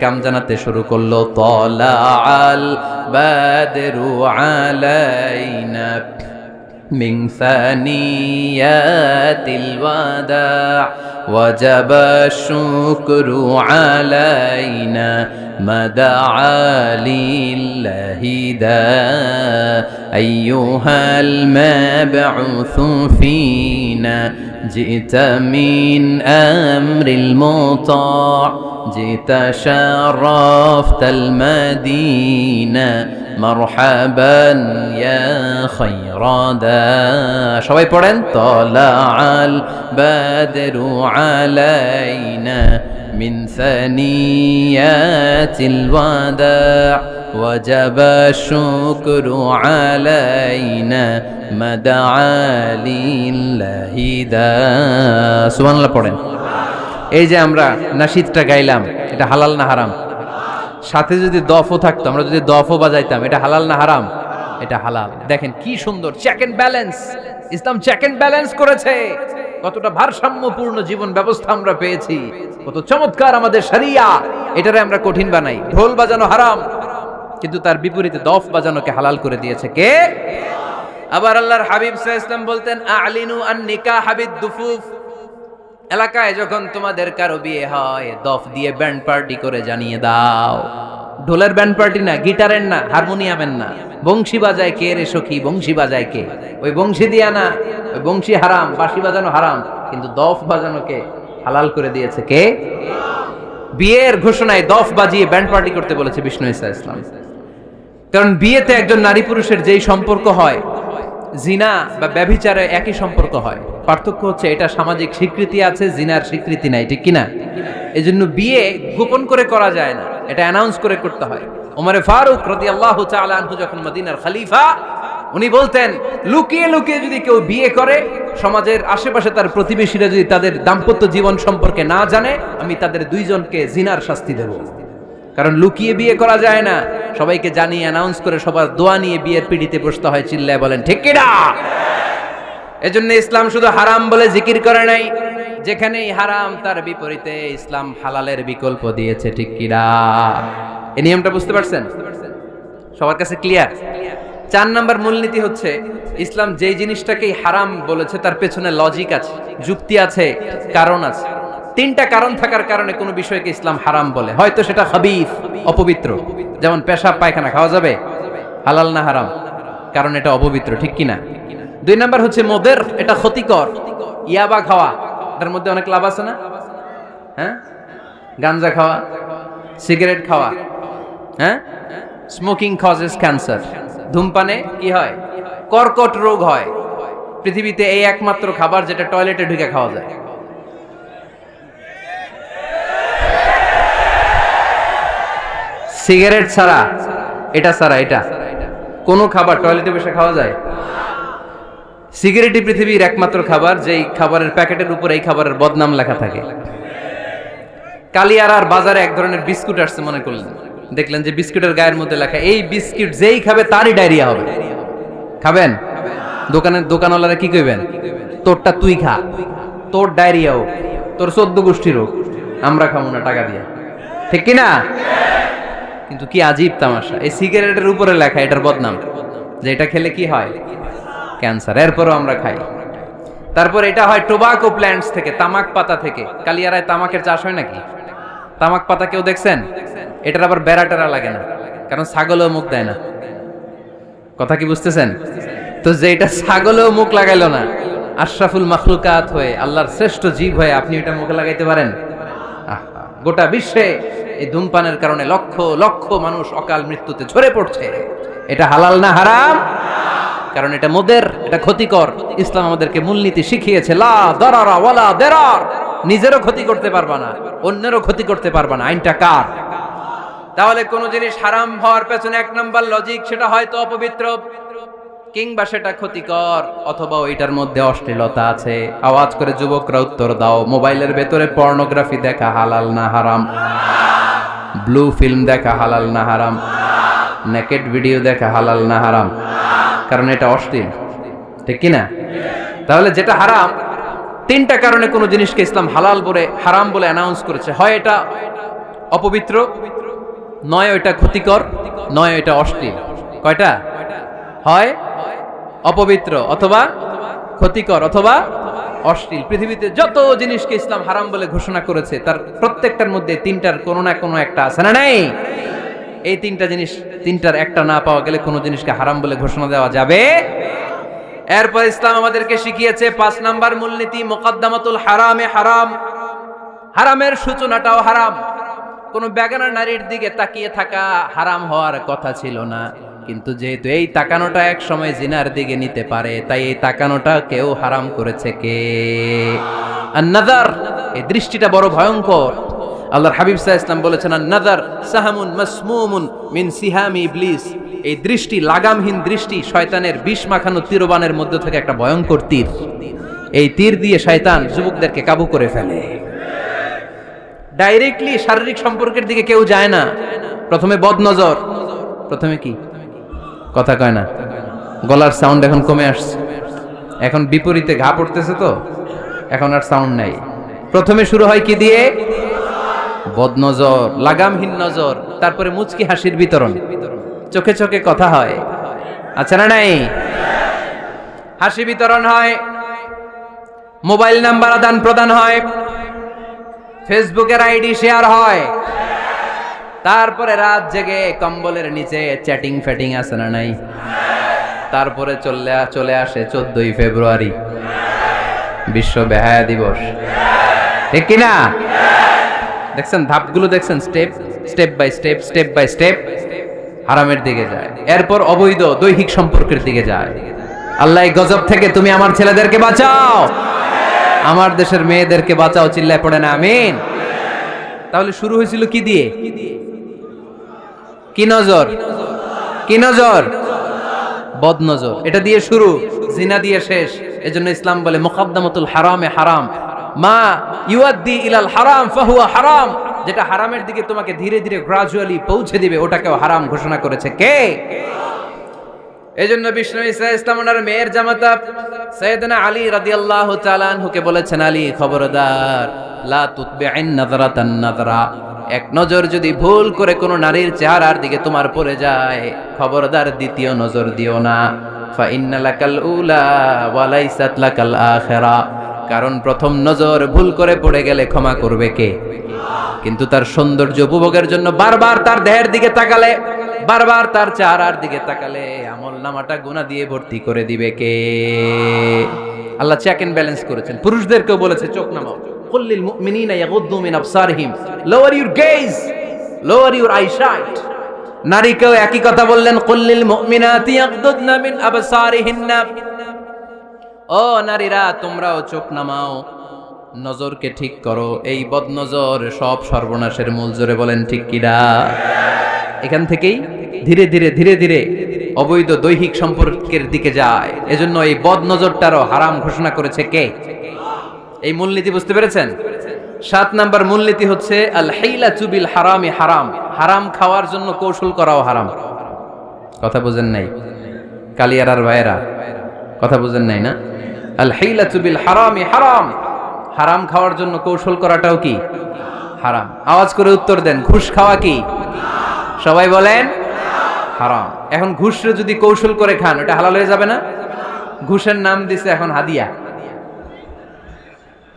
Welcome জানাতে শুরু করল তলা আল বাদ من ثنيات الوداع وجب الشكر علينا ما دعا لله دا أيها المبعوث فينا جئت من أمر المطاع جئت شرفت المدينة. مرحبا يا خير دا সবাই পড়েন طلع البدر علينا من ثنيات الوداع وجب الشكر علينا ما دعا لله دا সুবহান আল্লাহ পড়েন এই যে আমরা নাশিদটা গাইলাম এটা হালাল না হারাম সাথে যদি দফও থাকতো, আমরা যদি দফও বাজাইতাম, এটা হালাল না হারাম? এটা হালাল। দেখেন কি সুন্দর check and balance Islam check and balance করেছে। কতটা ভারসাম্যপূর্ণ জীবন ব্যবস্থা আমরা পেয়েছি। কত চমৎকার আমাদের শরিয়া। এটারে আমরা কঠিন বানাই। ঢোল বাজানো হারাম, কিন্তু তার বিপরীতে দফ বাজানোকে হালাল করে দিয়েছে কে? আবার আল্লাহর হাবিব আলাইহি ওয়াসাল্লাম বলতেন, আলিনু আন নিকাহ হাবিদ দুফুফ এলাকায় যখন তোমাদের কারও বিয়ে হয়, দফ দিয়ে ব্যান্ড পার্টি করে জানিয়ে দাও। ঢোলের ব্যান্ড পার্টি না, গিটারের না, হারমোনিয়ামের না। বংশী বাজায় কে রে সখী, বংশী বাজায় কে? ওই বংশী দিয়া না, ওই বংশী হারাম, বাঁশি বাজানো হারাম, কিন্তু দফ বাজানো কে? হালাল করে দিয়েছে কে? বিয়ের ঘোষণায় দফ বাজিয়ে ব্যান্ড পার্টি করতে বলেছে বিষ্ণু ইসা ইসলাম। কারণ বিয়েতে একজন নারী পুরুষের যেই সম্পর্ক হয়, জিনা বা ব্যভিচারে একই সম্পর্ক হয়। পার্থক্য হচ্ছে এটা সামাজিক স্বীকৃতি আছে, জিনার স্বীকৃতি নাই, ঠিক কিনা? এই জন্য বিয়ে গোপন করে করা যায় না, এটা অ্যানাউন্স করে করতে হয়। ওমরে ফারুক রদি আল্লাহ আনহু যখন মদিনার খালিফা, উনি বলতেন, লুকিয়ে লুকিয়ে যদি কেউ বিয়ে করে, সমাজের আশেপাশে তার প্রতিবেশীরা যদি তাদের দাম্পত্য জীবন সম্পর্কে না জানে, আমি তাদের দুইজনকে জিনার শাস্তি দেব। কারণ লুকিয়ে বিয়ে করা যায় না। সবাইকে জানিয়ে অ্যানাউন্স করে সবার দোয়া নিয়ে বিয়ের পিড়িতে বসতে হয়, চিল্লায় বলেন, ঠিক কিনা? এজন্য ইসলাম শুধু হারাম বলে জিকির করে নাই। যেখানেই হারাম, তার বিপরীতে ইসলাম হালালের বিকল্প দিয়েছে, ঠিক কিনা এই নিয়মটা বুঝতে পারছেন? সবার কাছে ক্লিয়ার চার নাম্বার মূলনীতি হচ্ছে, ইসলাম যেই জিনিসটাকেই হারাম বলেছে, তার পেছনে লজিক আছে, যুক্তি আছে, কারণ আছে। তিনটা কারণ থাকার কারণে কোনো বিষয়কে ইসলাম হারাম বলে। হয়তো সেটা হাবিফ অপবিত্র। যেমন পেশাব, পায়খানা, খাওয়া যাবে? হালাল না হারাম? কারণ এটা অপবিত্র, ঠিক কিনা দুই নাম্বার হচ্ছে মোদের, এটা ক্ষতিকর। ইয়াবা খাওয়া, এটার মধ্যে অনেক লাভ আছে না? হ্যাঁ? গাঞ্জা খাওয়া, সিগারেট খাওয়া হ্যাঁ? স্মোকিং কজেস ক্যান্সার ধূমপানে কি হয়? কর্কট রোগ হয়। পৃথিবীতে এই একমাত্র খাবার যেটা টয়লেটে ঢুকে খাওয়া যায়। সিগারেট ছাড়া, এটা ছাড়া, এটা। কোনো খাবার টয়লেটে বসে খাওয়া যায়? সিগারেটই পৃথিবীর একমাত্র খাবার, যেই খাবারের প্যাকেটের উপর এই খাবারের বদনাম লেখা থাকে। কালিয়ার আর বাজারে এক ধরনের বিস্কুট আসছে, মনে করলেন। দেখলেন যে বিস্কুটের গায়ের মধ্যে লেখা, এই বিস্কুট যেই খাবে তারই ডায়রিয়া হবে। খাবেন? দোকানের দোকানওয়ালারা কি কইবেন? তোরটা তুই খা। তোর ডায়রিয়া হোক, তোর চোদ্দ গোষ্ঠীর হোক, আমরা খাব না টাকা দিয়ে। ঠিক কি না কিন্তু কি আজীব তামাশা। এই সিগারেটের উপরে লেখা এটার বদনাম, যে এটা খেলে কি হয়? ক্যান্সার, এরপরও আমরা খাই। তারপর এটা হয় টোবাকো প্ল্যান্টস থেকে, তামাক পাতা থেকে। কালিয়ারায় তামাকের চাষ হয় নাকি? তামাক পাতা কেউ দেখছেন? এটার আবার বেড়া টেরা লাগে না, কারণ ছাগলও মুখ দেয় না। কথা কি বুঝতেছেন? তো যে এটা ছাগলেও মুখ লাগাইলো না, আশরাফুল মাখলুকাত হয়ে, আল্লাহর শ্রেষ্ঠ জীব হয়ে আপনি এটা মুখে লাগাইতে পারেন? গোটা বিশ্বে এই ধূমপানের কারণে লক্ষ লক্ষ মানুষ অকাল মৃত্যুতে ঝরে পড়ছে। এটা হালাল না হারাম? কারণ এটা মোদের, এটা ক্ষতিকর। ইসলাম আমাদেরকে মূলনীতি শিখিয়েছে, লা নিজেরও ক্ষতি করতে পারবা না, অন্যেরও ক্ষতি করতে পারবা না। আইনটা কার? তাহলে কোন জিনিস হারাম হওয়ার পেছনে এক নম্বর লজিক সেটা হয়তো অপবিত্র, কিংবা সেটা ক্ষতিকর, অথবা ওইটার মধ্যে অশ্লীলতা আছে। আওয়াজ করে যুবকরা উত্তর দাও, মোবাইলের ভেতরে পর্নোগ্রাফি দেখা হালাল না হারাম? ব্লু ফিল্ম দেখা হালাল না হারাম? নেকেট ভিডিও দেখা হালাল না হারাম? কারণ এটা অশ্লীল ঠিক কি না তাহলে যেটা হারাম, তিনটা কারণে কোনো জিনিসকে ইসলাম হালাল বলে, হারাম বলে অ্যানাউন্স করেছে। হয় এটা অপবিত্র, নয় ওইটা ক্ষতিকর, নয় ওইটা অশ্লীল কয়টা? হয় অপবিত্র অথবা ক্ষতিকর অথবা অশ্লীল পৃথিবীতে যত জিনিসকে ইসলাম হারাম বলে ঘোষণা করেছে, তার প্রত্যেকটার মধ্যে তিনটার কোনো না কোনো একটা আছে না নাই? এই তিনটা জিনিস, তিনটার একটা না পাওয়া গেলে কোনো জিনিসকে হারাম বলে ঘোষণা দেওয়া যাবে। এরপর ইসলাম আমাদেরকে শিখিয়েছে পাঁচ নাম্বার মূলনীতি, মোকাদ্দামাতুল হারামে হারাম। হারামের সূচনাটাও হারাম। কোন বেগানা নারীর দিকে তাকিয়ে থাকা হারাম হওয়ার কথা ছিল না। কিন্তু যেহেতু এই তাকানোটা এক সময় জিনার দিকে নিতে পারে, তাই এই তাকানোটা কেউ হারাম করেছে কে? নাদার এই দৃষ্টিটা বড় ভয়ঙ্কর। আল্লাহর হাবিব সাহা ইসলাম বলেছেন নাদার সাহামুন মাসমুমুন মিন সিহামি ইবলিস। এই দৃষ্টি, লাগামহীন দৃষ্টি শয়তানের বিষ মাখানো তীরবানের মধ্যে থেকে একটা ভয়ঙ্কর তীর। এই তীর দিয়ে শয়তান যুবকদেরকে কাবু করে ফেলে। ডাইরেক্টলি শারীরিক সম্পর্কের দিকে কেউ যায় না। প্রথমে বদনজর। প্রথমে কি? কথা কয় না। গলার সাউন্ড এখন কমে আসছে। এখন বিপরীতে ঘা পড়তেছে তো। এখন আর সাউন্ড নাই। প্রথমে শুরু হয় কি দিয়ে? বদনজর, লাগামহীন নজর, তারপরে মুচকি হাসির বিতরণ। চোখে চোখে কথা হয়। আচ্ছা না নাই? হাসি বিতরণ হয়। মোবাইল নাম্বার আদান প্রদান হয়। ফেসবুকের আইডি শেয়ার হয়। তারপরে রাত জেগে কম্বলের নিচে চ্যাটিং ফ্যাটিং আছে না নাই? তারপরে চলে চলে আসে চোদ্দই ফেব্রুয়ারি। বিশ্ব বেহায়া দিবস। ঠিক কিনা? দেখছেন? ধাপগুলো দেখছেন? Step step by step step by step হারামের দিকে যায়। এরপর অবৈধ দৈহিক সম্পর্কের দিকে যায়। আল্লাহ গজব থেকে তুমি আমার ছেলেদেরকে বাঁচাও। আমার দেশের মেয়েদেরকে বাঁচাও, চিল্লায় পড়ে না, আমিন। তাহলে শুরু হয়েছিল কি দিয়ে? কি নজর? কি নজর? বদ নজর এটা দিয়ে শুরু, জিনা দিয়ে শেষ। এজন্য ইসলাম বলে মুকদ্দামাতুল হারামে হারাম। মা ইউয়াদ্দি ইলাল হারাম ফাহুয়া হারাম, যেটা হারামের দিকে তোমাকে ধীরে ধীরে গ্রাজুয়ালি পৌঁছে দিবে, ওটাকেও হারাম ঘোষণা করেছে কে? এই জন্য বিষ্ণু ইসা ইসলাম ওনার মেয়ের জামাতা সৈয়দনা আলী রাদিয়াল্লাহু তাআলা আনহুকে বলেছেন, আলী, খবরদার, লা তুতবে তুতবিআন নাযরাতান নাযরা, এক নজর যদি ভুল করে কোনো নারীর চেহারার দিকে তোমার পড়ে যায়, খবরদার দ্বিতীয় নজর দিও না। ফা ইন্না লাকাল উলা ওয়া লাইসাত লাকাল আখিরা। কারণ প্রথম নজর ভুল করে পড়ে গেলে ক্ষমা করবে কে? কিন্তু তার সৌন্দর্য উপভোগের জন্য বারবার তার দেহের দিকে তাকালে, বারবার তার চেহারার দিকে তাকালে আমল নামাটা গুণা দিয়ে ভর্তি করে দিবে কে? আল্লাহ চেক এন্ড ব্যালেন্স করেছেন। পুরুষদেরকেও বলেছে, চোখ নামাও। কুল্লিল মুমিনিনা ইয়াগুদ্দু মিন আবসারহিম। Lower your gaze lower your eyesight নারীকেও একই কথা বললেন কুল্লিল মুমিনাতি ইয়াগুদ্দুনা মিন আবসারিহিন্না। ও নারীরা, তোমরাও চোখ নামাও। নজরকে ঠিক করো। এই বদনজর সব সর্বনাশের মূল, জোরে বলেন, ঠিক কিরা এখান থেকেই ধীরে ধীরে ধীরে ধীরে অবৈধ দৈহিক সম্পর্কের দিকে যায়। এজন্য এই বদ নজরটারও হারাম ঘোষণা করেছে কে? এই মূলনীতি বুঝতে পেরেছেন? সাত নাম্বার মূলনীতি হচ্ছে আল হাইলা চুবিল হারামি হারাম। হারাম খাওয়ার জন্য কৌশল করাও হারাম। কথা বুঝেন নাই? কালিয়ারার ভাইয়েরা, কথা বুঝেন নাই না? আল হাইলা চুবিল হারামি। হারাম হারাম খাওয়ার জন্য কৌশল করাটাও কি? হারাম। আওয়াজ করে উত্তর দেন, ঘুষ খাওয়া কি? সবাই বলেন, হারাম। এখন ঘুষরে যদি কৌশল করে খান, ওটা হালাল হয়ে যাবে না? ঘুষের নাম দিছে এখন হাদিয়া।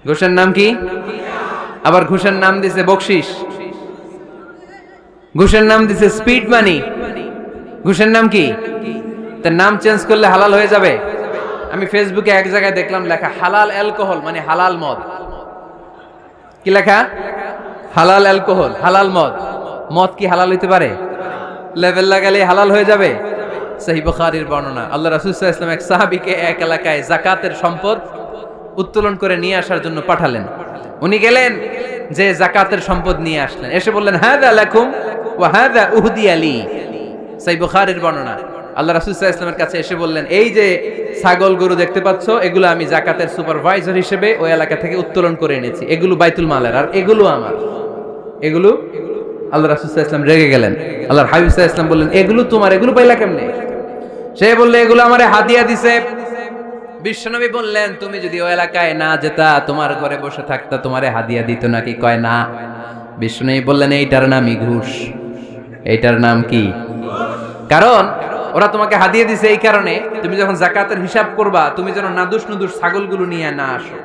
ঘুষের নাম কি? আবার ঘুষের নাম দিছে বকশিস ঘুষের নাম দিছে স্পিড মানি। ঘুষের নাম কি? তার নাম চেঞ্জ করলে হালাল হয়ে যাবে? আমি ফেসবুকে এক জায়গায় দেখলাম লেখা হালাল অ্যালকোহল মানে হালাল মদ। কি লেখা? হালাল অ্যালকোহল, হালাল মদ। মদ কি হালাল হইতে পারে? লেভেল লাগালে হালাল হয়ে যাবে। সহি বুখারীর বর্ণনা। আল্লাহ আলাইহি ওয়াসাল্লাম এক সাহাবীকে এক এলাকায় জাকাতের সম্পদ উত্তোলন করে নিয়ে আসার জন্য পাঠালেন। উনি গেলেন, যে জাকাতের সম্পদ নিয়ে আসলেন। এসে বললেন হাদা লাকুম ওয়া হাদা উহদি আলী সহি বুখারীর বর্ণনা। আল্লাহ রাসূল সাল্লাল্লাহু আলাইহি ওয়াসাল্লামের কাছে এসে বললেন, এই যে ছাগল গরু দেখতে পাচ্ছ, এগুলো আমি জাকাতের সুপারভাইজার হিসেবে ওই এলাকা থেকে উত্তোলন করে এনেছি। এগুলো বাইতুল মালের, আর এগুলো আমার। এগুলো আল্লাহ রাসুল্লাহ ইসলাম রেগে গেলেন। আল্লাহর হাবিব ইসলাম বললেন, এগুলো তোমার, এগুলো পাইলা কেমনে? সে বললে, এগুলো আমারে হাদিয়া দিছে। বিশ্বনবী বললেন, তুমি যদি ওই এলাকায় না যেতা, তোমার ঘরে বসে থাকতা, তোমারে হাদিয়া দিত নাকি? কয়, না। বিষ্ণু বললেন, এইটার নামই ঘুষ। এইটার নাম কি? কারণ ওরা তোমাকে হাদিয়ে দিছে এই কারণে, তুমি যখন জাকাতের হিসাব করবা, তুমি যেন নাদুস নুদুস ছাগলগুলো নিয়ে না আসো।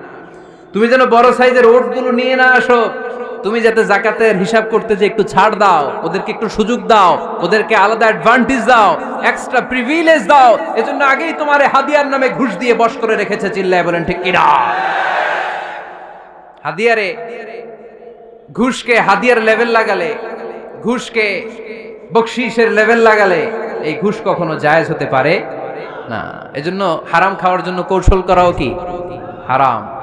তুমি যেন বড় সাইজের ওটগুলো নিয়ে না আসো। তুমি যাতে জাকাতের হিসাব করতে যে একটু ছাড় দাও, ওদেরকে একটু সুযোগ দাও, ওদেরকে আলাদা অ্যাডভান্টেজ দাও এক্সট্রা প্রিভিলেজ দাও, এজন্য আগেই তোমার হাদিয়ার নামে ঘুষ দিয়ে বশ করে রেখেছে, চিল্লায় বলেন, ঠিক কিনা? হাদিয়ারে ঘুষকে হাদিয়ার লেভেল লাগালে, ঘুষকে বকশিসের লেভেল লাগালে এই ঘুষ কখনো জায়জ হতে পারে না। এজন্য হারাম খাওয়ার জন্য কৌশল করাও কি? হারাম।